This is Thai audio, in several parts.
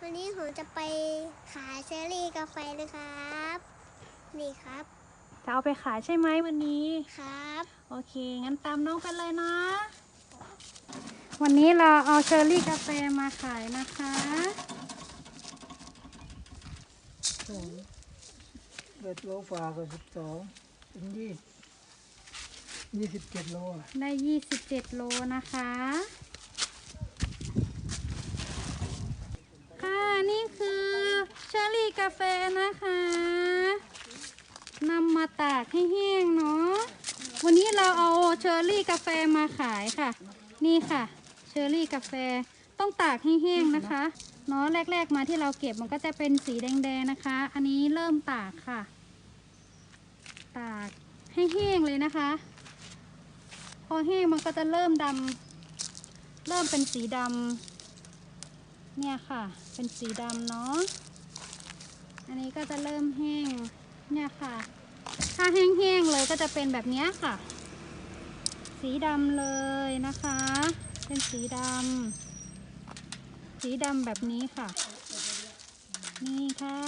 วันนี้ผมจะไปขายเชอรี่กาแฟนะครับ นี่ครับ จะเอาไปขายใช่ไหมวันนี้ ครับ โอเค งั้นตามน้องไปเลยนะ วันนี้เราเอาเชอร์รี่กาแฟมาขายนะคะเอ็ดโลฝากับสิบสองเป็นยี่ยี่สิบเจ็ดโลอะได้27โลนะคะค่ะ นี่คือเชอร์รี่ กาแฟนะคะนำมาตากให้แห้งเนาะวันนี้เราเอาเชอร์รี่กาแฟมาขายค่ะ นี่ค่ะ เชอร์รี่กาแฟต้องตากให้แห้งนะคะเนาะแรก ๆ มาที่เราเก็บมันก็จะเป็นสีแดงๆนะคะ อันนี้เริ่มตากค่ะ ตากให้แห้งเลยนะคะ พอแห้งมันก็จะเริ่มดำเริ่มเป็นสีดำเนี่ยค่ะ เป็นสีดำเนาะ อันนี้ก็จะเริ่มแห้งเนี่ยค่ะ ถ้าแห้งๆเลยก็จะเป็นแบบนี้ค่ะ สีดำเลยนะคะ เป็นสีดำสีดำแบบนี้ค่ะ นี่ค่ะ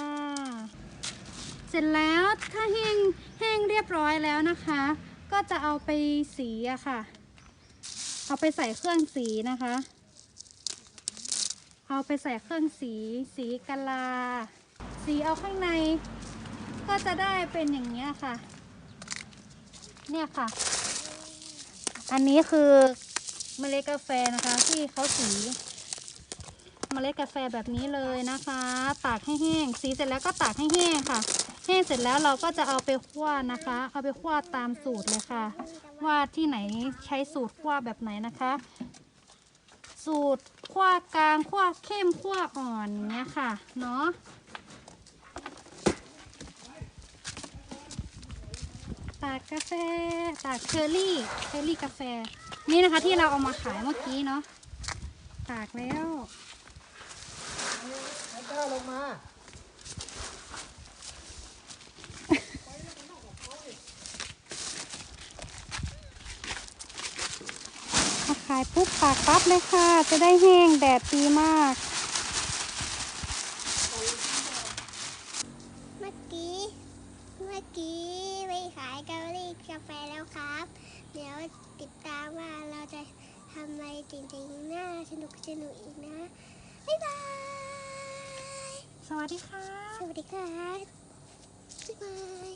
เสร็จแล้วถ้าแห้งแห้งเรียบร้อยแล้วนะคะ ก็จะเอาไปสีอะค่ะ เอาไปใส่เครื่องสีนะคะ เอาไปใส่เครื่องสี สีกะลา สีเอาข้างใน ก็จะได้เป็นอย่างนี้ค่ะ เนี่ยค่ะ อันนี้คือเมล็ดกาแฟนะคะ ที่เขาสีเมล็ดกาแฟแบบนี้เลยนะคะ ตากให้แห้ง สีเสร็จแล้วก็ตากให้แห้งค่ะ แห้งเสร็จแล้วเราก็จะเอาไปคั่วนะคะ เอาไปคั่วตามสูตรเลยค่ะ ว่าที่ไหนใช้สูตรคั่วแบบไหนนะคะ สูตรคั่วกลางคั่วเข้มคั่วอ่อนเงี้ยค่ะ เนาะากกาแฟ ตากเชอร์รี่เชอร์รี่กาแฟ นี่นะคะที่เราเอามาขายเมื่อกี้เนาะ ตากแล้วไอ้ก้าวลงมา มาขายปุ๊บตากปั๊บเลยค่ะ จะได้แห้งแดดดีมาก กาแฟแล้วครับ เดี๋ยวติดตามว่าเราจะทำอะไรจริงๆน่าสนุกสนุกอีกนะ บ๊ายบาย สวัสดีค่ะ สวัสดีครับบ๊ายบาย